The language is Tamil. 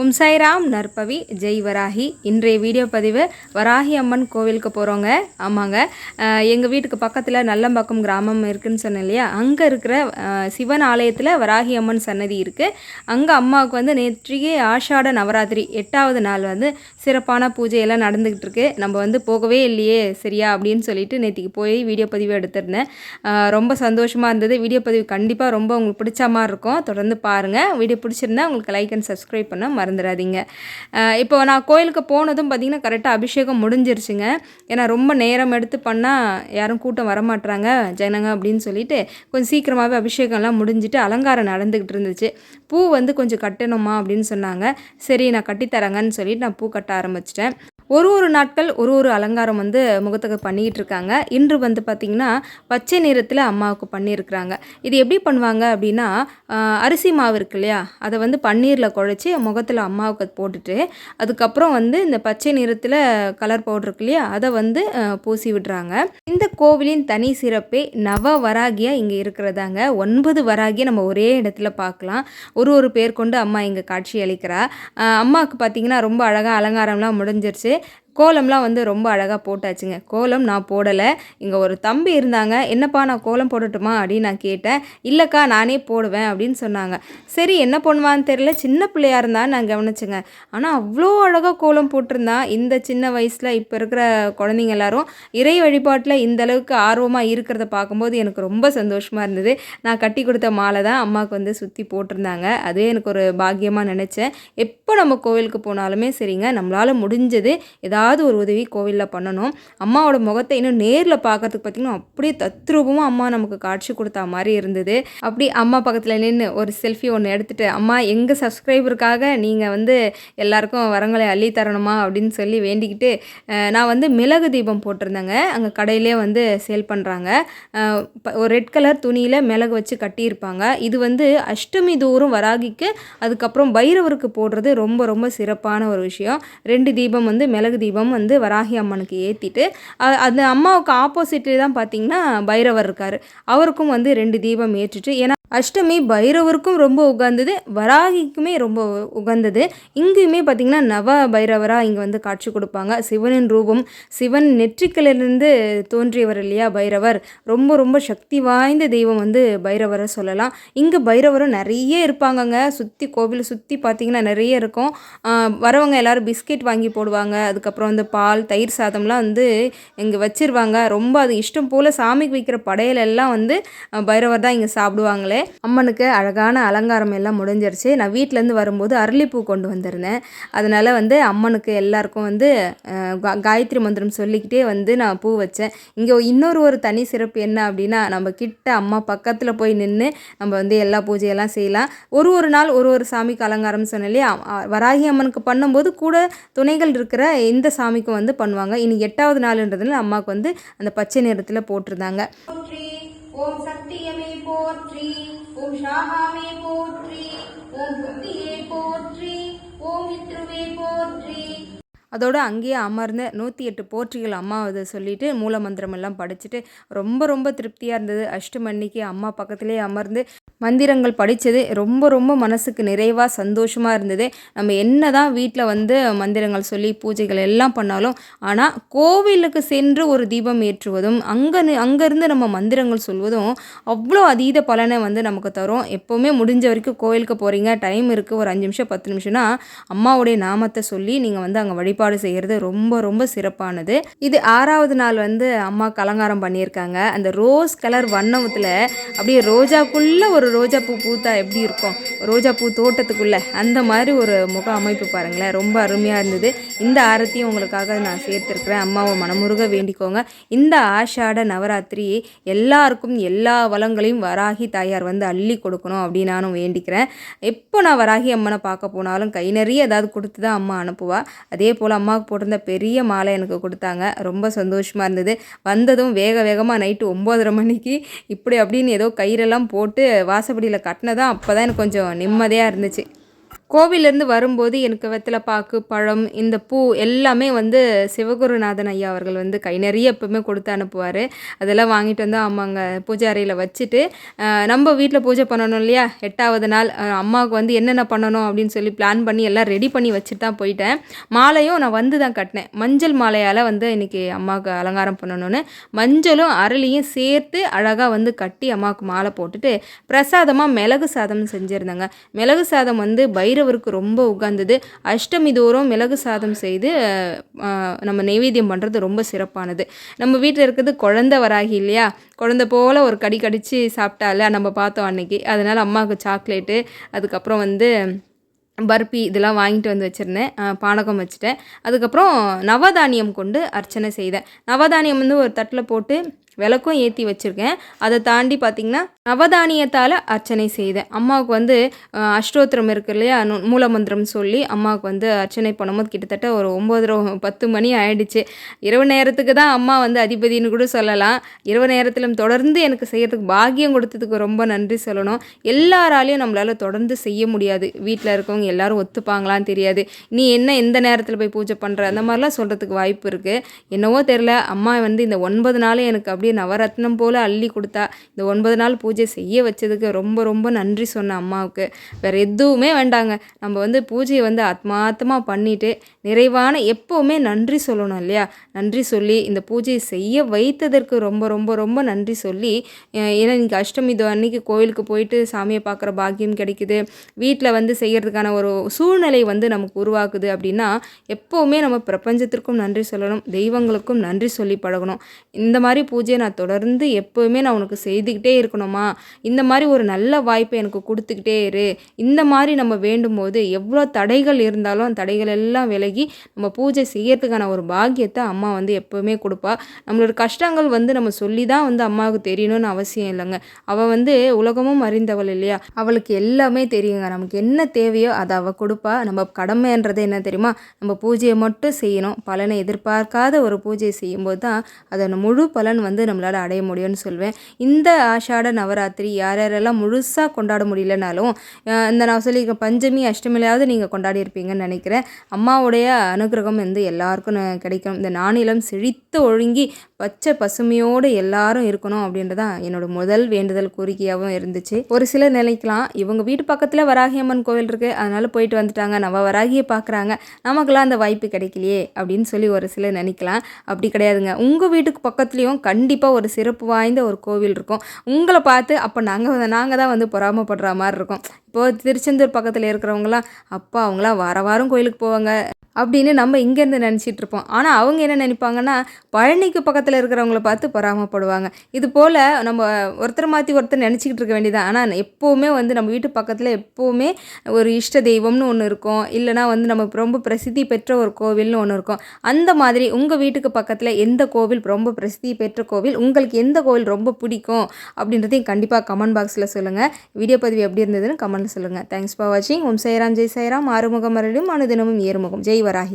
ஓம் சாய்ராம் நற்பவி ஜெய் வராகி. இன்றைய வீடியோ பதிவு வராகி அம்மன் கோவிலுக்கு போகிறோங்க ஆமாங்க. எங்கள் வீட்டுக்கு பக்கத்தில் நல்லம்பாக்கம் கிராமம் இருக்குதுன்னு சொன்னேன் இல்லையா? அங்கே இருக்கிற சிவன் ஆலயத்தில் வராகி அம்மன் சன்னதி இருக்குது அங்கே அம்மாவுக்கு வந்து நேற்றையே ஆஷாட நவராத்திரி எட்டாவது நாள் வந்து சிறப்பான பூஜையெல்லாம் நடந்துக்கிட்டு இருக்கு. நம்ம வந்து போகவே இல்லையே சரியா? அப்படின்னு சொல்லிட்டு நேற்றுக்கு போய் வீடியோ பதிவு எடுத்திருந்தேன். ரொம்ப சந்தோஷமாக இருந்தது. வீடியோ பதிவு கண்டிப்பாக ரொம்ப உங்களுக்கு பிடிச்ச மாதிரி இருக்கும். தொடர்ந்து பாருங்கள் வீடியோ பிடிச்சிருந்தா உங்களுக்கு லைக் அண்ட் சப்ஸ்கிரைப் பண்ண மறந்துடாதீங்க இப்போ நான் கோயிலுக்கு போனதும் பார்த்திங்கன்னா கரெக்டாக அபிஷேகம் முடிஞ்சிருச்சுங்க. ஏன்னா ரொம்ப நேரம் எடுத்து பண்ணால் யாரும் கூட்டம் வரமாட்றாங்க ஜனங்க அப்படின்னு சொல்லிட்டு கொஞ்சம் சீக்கிரமாகவே அபிஷேகம்லாம் முடிஞ்சிட்டு அலங்காரம் நடந்துக்கிட்டு இருந்துச்சு. பூ வந்து கொஞ்சம் கட்டணுமா அப்படின்னு சொன்னாங்க. சரி நான் கட்டித்தரேங்கன்னு சொல்லிட்டு நான் பூ கட்ட ஆரம்பிச்சிட்டேன். ஒரு ஒரு நாட்கள் ஒரு ஒரு அலங்காரம் வந்து முகத்துக்கு பண்ணிக்கிட்டு இருக்காங்க. இன்று வந்து பார்த்திங்கன்னா பச்சை நிறத்தில் அம்மாவுக்கு பண்ணியிருக்கிறாங்க. இது எப்படி பண்ணுவாங்க அப்படின்னா அரிசி மாவு இருக்கு இல்லையா? அதை வந்து பன்னீரில் குழச்சி முகத்தில் அம்மாவுக்கு போட்டுட்டு அதுக்கப்புறம் வந்து இந்த பச்சை நிறத்தில் கலர் பவுடர் இருக்கு இல்லையா? அதை வந்து பூசி விடுறாங்க. இந்த கோவிலின் தனி சிறப்பே நவ வராகியாக இங்கே இருக்கிறதாங்க. ஒன்பது வராகியை நம்ம ஒரே இடத்துல பார்க்கலாம். ஒரு ஒரு பேர் கொண்டு அம்மா இங்கே காட்சி அளிக்கிறா. அம்மாவுக்கு பார்த்திங்கன்னா ரொம்ப அழகாக அலங்காரம்லாம் முடிஞ்சிருச்சு. கோலம்லாம் வந்து ரொம்ப அழகாக போட்டாச்சுங்க. கோலம் நான் போடலை. இங்கே ஒரு தம்பி இருந்தாங்க. என்னப்பா நான் கோலம் போடட்டுமா? அப்படின்னு நான் கேட்டேன். இல்லைக்கா நானே போடுவேன் அப்படின்னு சொன்னாங்க. சரி என்ன பண்ணுவான்னு தெரியல. சின்ன பிள்ளையாக இருந்தான்னு நான் கவனிச்சுங்க. ஆனால் அவ்வளோ அழகாக கோலம் போட்டிருந்தான் இந்த சின்ன வயசில் இப்போ இருக்கிற குழந்தைங்க எல்லாரும் இறை வழிபாட்டில் இந்த அளவுக்கு ஆர்வமாக இருக்கிறத பார்க்கும்போது எனக்கு ரொம்ப சந்தோஷமாக இருந்தது. நான் கட்டி கொடுத்த மாலை தான் அம்மாவுக்கு வந்து சுற்றி போட்டிருந்தாங்க. அதுவே எனக்கு ஒரு பாக்கியமாக நினச்சேன். எப்போ நம்ம கோவிலுக்கு போனாலுமே சரிங்க. நம்மளால் முடிஞ்சது ஏதாவது ஏதாவது ஒரு உதவி கோவிலில் பண்ணணும். அம்மாவோட முகத்தை இன்னும் நேரில் பார்க்கறதுக்கு பார்த்திங்கன்னா அப்படியே தத்ரூபமாக அம்மா நமக்கு காட்சி கொடுத்தா மாதிரி இருந்தது. அப்படி அம்மா பக்கத்தில் நின்று ஒரு செல்ஃபி ஒன்று எடுத்துகிட்டு அம்மா எங்கள் சப்ஸ்கிரைபருக்காக நீங்கள் வந்து எல்லாருக்கும் வரங்களை அள்ளி தரணுமா? அப்படின்னு சொல்லி வேண்டிக்கிட்டு நான் வந்து மிளகு தீபம் போட்டிருந்தேங்க. அங்கே கடையிலே வந்து சேல் பண்ணுறாங்க ஒரு ரெட் கலர் துணியில் மிளகு வச்சு கட்டியிருப்பாங்க. இது வந்து அஷ்டமி தூரம் வராகிக்கு அதுக்கப்புறம் பைரவருக்கு போடுறது ரொம்ப ரொம்ப சிறப்பான ஒரு விஷயம். ரெண்டு தீபம் வந்து மிளகு தீபம் வந்து வராகி அம்மனுக்கு ஏற்றிட்டு அந்த அம்மாவுக்கு ஆப்போசிட்லேயே தான் பார்த்தீங்கன்னா பைரவர் இருக்கார். அவருக்கும் வந்து ரெண்டு தீபம் ஏற்றிட்டு ஏன்னா அஷ்டமி பைரவருக்கும் ரொம்ப உகந்தது வராகிக்குமே ரொம்ப உகந்தது. இங்கேயுமே பார்த்திங்கன்னா நவ பைரவராக இங்கே வந்து காட்சி கொடுப்பாங்க. சிவனின் ரூபம் சிவன் நெற்றிக்கிலிருந்து தோன்றியவர் இல்லையா பைரவர்? ரொம்ப ரொம்ப சக்தி வாய்ந்த தெய்வம் வந்து பைரவரை சொல்லலாம். இங்கே பைரவரும் நிறைய இருப்பாங்கங்க. சுற்றி கோவில் சுற்றி பார்த்திங்கன்னா நிறைய இருக்கும். வரவங்க எல்லாரும் பிஸ்கெட் வாங்கி போடுவாங்க. அதுக்கப்புறம் வந்து பால் தயிர் சாதம்லாம் வந்து இங்கே வச்சிருவாங்க. ரொம்ப அது இஷ்டம் போல் சாமிக்கு வைக்கிற படையலெல்லாம் வந்து பைரவர் தான் இங்கே சாப்பிடுவாங்களே. அம்மனுக்கு அழகான அலங்காரம் எல்லாம் முடிஞ்சிருச்சு. நான் வீட்டிலேருந்து வரும்போது அரளிப்பூ கொண்டு வந்திருந்தேன். அதனால் வந்து அம்மனுக்கு எல்லாருக்கும் வந்து காயத்ரி மந்திரம் சொல்லிக்கிட்டே வந்து நான் பூ வச்சேன். இங்கே இன்னொரு ஒரு தனி சிறப்பு என்ன அப்படின்னா நம்ம கிட்ட அம்மா பக்கத்தில் போய் நின்று நம்ம வந்து எல்லா பூஜையெல்லாம் செய்யலாம். ஒரு ஒரு நாள் ஒரு ஒரு சாமிக்கு அலங்காரம் சொன்னாலே வராகி அம்மனுக்கு பண்ணும்போது கூட துணைகள் இருக்கிற இந்த சாமிக்கும் வந்து பண்ணுவாங்க. இனி எட்டாவது நாளுன்றதுனால அம்மாவுக்கு வந்து அந்த பச்சை நிறத்தில் போட்டிருந்தாங்க. ஓம் சக்தியமே போற்றி ஓம் ஷாகாமே போற்றி ஓம் புத்தியே போற்றி ஓம் வித்ருவே போற்றி. அதோடு அங்கேயே அமர்ந்து நூற்றி எட்டு போற்றிகள் அம்மாவது சொல்லிவிட்டு சொல்லிட்டு மூலமந்திரம் எல்லாம் படிச்சுட்டு ரொம்ப ரொம்ப திருப்தியாக இருந்தது. அஷ்டமன்னிக்கு அம்மா பக்கத்திலே அமர்ந்து மந்திரங்கள் படித்தது ரொம்ப ரொம்ப மனசுக்கு நிறைவாக சந்தோஷமாக இருந்தது. நம்ம என்ன தான் வீட்டில் வந்து மந்திரங்கள் சொல்லி பூஜைகள் எல்லாம் பண்ணாலும் ஆனால் கோவிலுக்கு சென்று ஒரு தீபம் ஏற்றுவதும் அங்கே அங்கேருந்து நம்ம மந்திரங்கள் சொல்வதும் அவ்வளோ அதீத பலனை வந்து நமக்கு தரும். எப்போவுமே முடிஞ்ச வரைக்கும் கோவிலுக்கு போகிறீங்க டைம் இருக்குது ஒரு அஞ்சு நிமிஷம் பத்து நிமிஷம்னா அம்மாவுடைய நாமத்தை சொல்லி நீங்கள் வந்து அங்கே வழிபாடு செய்கிறது ரொம்ப ரொம்ப சிறப்பானது. இது ஆறாவது நாள் வந்து அம்மாவுக்கு அலங்காரம் பண்ணியிருக்காங்க. அந்த ரோஸ் கலர் வண்ணத்தில் அப்படியே ரோஜாக்குள்ளே ஒரு ரோஜா பூ பூத்தா எப்படி இருக்கும்? ரோஜா பூ தோட்டத்துக்குள்ளே அந்த மாதிரி ஒரு முக அமைப்பு பாருங்களேன். ரொம்ப அருமையாக இருந்தது. இந்த ஆரத்தியும் உங்களுக்காக நான் சேர்த்துருக்குறேன். அம்மாவை மனமுருக வேண்டிக்கோங்க. இந்த ஆஷாட நவராத்திரி எல்லாருக்கும் எல்லா வளங்களையும் வராகி தாயார் வந்து அள்ளி கொடுக்கணும் அப்படின்னு நானும் வேண்டிக்கிறேன். எப்போ நான் வராகி அம்மனை பார்க்க போனாலும் கை நிறைய ஏதாவது கொடுத்து தான் அம்மா அனுப்புவா. அதே போல் அம்மாவுக்கு போட்டிருந்த பெரிய மாலை எனக்கு கொடுத்தாங்க. ரொம்ப சந்தோஷமாக இருந்தது. வந்ததும் வேக வேகமாக நைட்டு ஒம்போதரை மணிக்கு இப்படி அப்படின்னு ஏதோ கயிறெல்லாம் போட்டு வாசப்படியில் கட்டினதான் அப்போ தான் எனக்கு கொஞ்சம் நிம்மதியாக இருந்துச்சு. கோவிலேருந்து வரும்போது எனக்கு வெத்தலை பாக்கு பழம் இந்த பூ எல்லாமே வந்து சிவகுருநாதன் ஐயா அவர்கள் வந்து கை நிறைய எப்போவுமே கொடுத்து அனுப்புவார். அதெல்லாம் வாங்கிட்டு வந்து ஆமாங்க பூஜை அறையில் வச்சுட்டு நம்ம வீட்டில் பூஜை பண்ணணும் இல்லையா? எட்டாவது நாள் அம்மாவுக்கு வந்து என்னென்ன பண்ணணும் அப்படின்னு சொல்லி பிளான் பண்ணி எல்லாம் ரெடி பண்ணி வச்சுட்டு தான் போயிட்டேன். மாலையும் நான் வந்து தான் கட்டினேன். மஞ்சள் மாலையால் வந்து இன்றைக்கி அம்மாவுக்கு அலங்காரம் பண்ணணும்னு மஞ்சளும் அரளியும் சேர்த்து அழகாக வந்து கட்டி அம்மாவுக்கு மாலை போட்டுட்டு பிரசாதமாக மிளகு சாதம் செஞ்சுருந்தேங்க. மிளகு சாதம் வந்து பைரவருக்கு ரொம்ப உகந்தது. அஷ்டமி தோறும் மிளகு சாதம் செய்து நம்ம நைவேத்தியம் பண்ணுறது ரொம்ப சிறப்பானது. நம்ம வீட்டில் இருக்கிறது குழந்த வராகி இல்லையா? குழந்த போல் ஒரு கடி கடித்து சாப்பிட்டால நம்ம பார்த்தோம் அன்னைக்கு. அதனால் அம்மாவுக்கு சாக்லேட்டு அதுக்கப்புறம் வந்து பர்பி இதெல்லாம் வாங்கிட்டு வந்து வச்சுருந்தேன். பானகம் வச்சுட்டேன். அதுக்கப்புறம் நவதானியம் கொண்டு அர்ச்சனை செய்தேன். நவதானியம் வந்து ஒரு தட்டில் போட்டு விளக்கும் ஏற்றி வச்சுருக்கேன். அதை தாண்டி பார்த்திங்கன்னா நவதானியத்தால் அர்ச்சனை செய்தேன். அம்மாவுக்கு வந்து அஷ்டோத்திரம் இருக்கு இல்லையா? நு- மூலமந்திரம் சொல்லி அம்மாவுக்கு வந்து அர்ச்சனை பண்ணும்போது கிட்டத்தட்ட ஒரு ஒம்பது பத்து மணி ஆயிடுச்சு. இரவு நேரத்துக்கு தான் அம்மா வந்து அதிபதினு கூட சொல்லலாம். இரவு நேரத்திலும் தொடர்ந்து எனக்கு செய்யறதுக்கு பாக்கியம் கொடுத்ததுக்கு ரொம்ப நன்றி சொல்லணும். எல்லாராலையும் நம்மளால் தொடர்ந்து செய்ய முடியாது. வீட்டில் இருக்கவங்க எல்லாரும் ஒத்துப்பாங்களான்னு தெரியாது. நீ என்ன எந்த நேரத்தில் போய் பூஜை பண்ணுற அந்த மாதிரிலாம் சொல்கிறதுக்கு வாய்ப்பு இருக்குது என்னவோ தெரில அம்மா வந்து இந்த ஒன்பது நாளும் எனக்கு அப்படியே நவரத்னம் போல் அள்ளி கொடுத்தா இந்த ஒன்பது நாள் பூஜை செய்ய வச்சதுக்கு ரொம்ப ரொம்ப நன்றி சொன்ன அம்மாவுக்கு. வேறு எதுவுமே வேண்டாங்க. நம்ம வந்து பூஜையை வந்து ஆத்மாத்தமாக பண்ணிவிட்டு நிறைவான எப்போவுமே நன்றி சொல்லணும் இல்லையா? நன்றி சொல்லி இந்த பூஜையை செய்ய வைத்ததற்கு ரொம்ப ரொம்ப ரொம்ப நன்றி சொல்லி ஏன்னா இன்றைக்கி அஷ்டமி அன்னைக்கு கோயிலுக்கு போயிட்டு சாமியை பார்க்குற பாக்கியம் கிடைக்குது. வீட்டில் வந்து செய்கிறதுக்கான ஒரு சூழ்நிலை வந்து நமக்கு உருவாக்குது அப்படின்னா எப்போவுமே நம்ம பிரபஞ்சத்திற்கும் நன்றி சொல்லணும் தெய்வங்களுக்கும் நன்றி சொல்லி பழகணும். இந்த மாதிரி பூஜை பூஜையை நான் தொடர்ந்து எப்போவுமே நான் உனக்கு செய்துக்கிட்டே இருக்கணுமா? இந்த மாதிரி ஒரு நல்ல வாய்ப்பை எனக்கு கொடுத்துக்கிட்டே இரு. இந்த மாதிரி நம்ம வேண்டும் போது எவ்வளோ தடைகள் இருந்தாலும் அந்த தடைகள் எல்லாம் விலகி நம்ம பூஜை செய்யறதுக்கான ஒரு பாக்கியத்தை அம்மா வந்து எப்போவுமே கொடுப்பா. நம்மளோட கஷ்டங்கள் வந்து நம்ம சொல்லி தான் வந்து அம்மாவுக்கு தெரியணும்னு அவசியம் இல்லைங்க. அவள் வந்து உலகமும் அறிந்தவள் இல்லையா? அவளுக்கு எல்லாமே தெரியுங்க. நமக்கு என்ன தேவையோ அதை அவள் கொடுப்பா. நம்ம கடமைன்றது என்ன தெரியுமா? நம்ம பூஜையை மட்டும் செய்யணும். பலனை எதிர்பார்க்காத ஒரு பூஜையை செய்யும்போது தான் அதோட முழு பலன் வந்து நம்மளால் அடைய முடியும்னு சொல்வேன். இந்த ஆஷாட நவராத்திரி யார் யாரெல்லாம் முழுசாக கொண்டாட முடியலனாலும் இந்த நான் சொல்லியிருக்க பஞ்சமி அஷ்டமிலையாவது நீங்கள் கொண்டாடி இருப்பீங்கன்னு நினைக்கிறேன். அம்மாவுடைய அனுகிரகம் வந்து எல்லாருக்கும் ந- கிடைக்கும். இந்த நானிலம் செழித்து ஒழுங்கி பச்சை பசுமையோடு எல்லாரும் இருக்கணும் அப்படின்றதான் என்னோட முதல் வேண்டுதல் கோரிக்கையாகவும் இருந்துச்சு. ஒரு சிலர் நினைக்கலாம் இவங்க வீட்டு பக்கத்தில் வராகி அம்மன் கோவில் இருக்குது அதனால் போயிட்டு வந்துட்டாங்க நம்ம வராகியை பார்க்குறாங்க நமக்கெல்லாம் அந்த வாய்ப்பு கிடைக்கலையே அப்படின்னு சொல்லி ஒரு சிலர் நினைக்கலாம். அப்படி கிடையாதுங்க. உங்கள் வீட்டுக்கு பக்கத்துலேயும் கண்டிப்பாக ஒரு சிறப்பு வாய்ந்த ஒரு கோவில் இருக்கும். உங்களை பார்த்து அப்போ நாங்கள் நாங்கள் தான் வந்து பொறாமப்படுற மாதிரி இருக்கும். இப்போது திருச்செந்தூர் பக்கத்தில் இருக்கிறவங்களாம் அப்பா அவங்களாம் வார வாரம் கோயிலுக்கு போவாங்க. அப்படின்னு நம்ம இங்கேருந்து நினச்சிட்டு இருப்போம் ஆனால் அவங்க என்ன நினைப்பாங்கன்னா பழனிக்கு பக்கத்தில் இருக்கிறவங்கள பார்த்து பொறாமப்படுவாங்க. இது போல் நம்ம ஒருத்தர் மாற்றி ஒருத்தர் நினச்சிக்கிட்டு இருக்க வேண்டியதான் ஆனால் எப்போவுமே வந்து நம்ம வீட்டு பக்கத்தில் எப்போவுமே ஒரு இஷ்ட தெய்வம்னு ஒன்று இருக்கும். இல்லைனா வந்து நம்ம ரொம்ப பிரசித்தி பெற்ற ஒரு கோவில்னு ஒன்று இருக்கும். அந்த மாதிரி உங்கள் வீட்டுக்கு பக்கத்தில் எந்த கோவில் ரொம்ப பிரசித்தி பெற்ற கோவில்? உங்களுக்கு எந்த கோவில் ரொம்ப பிடிக்கும்? அப்படின்றதையும் கண்டிப்பாக கமெண்ட் பாக்ஸில் சொல்லுங்கள் வீடியோ பதிவு எப்படி இருந்ததுன்னு கமெண்ட்டில் சொல்லுங்கள் தேங்க்ஸ் ஃபார் வாட்சிங் ஓம் சைராம் ஜெய் சைராம். ஆறுமுகம் மறுபடியும் அனுதினமும் ஏறுமுகம். ஜெய் வராகி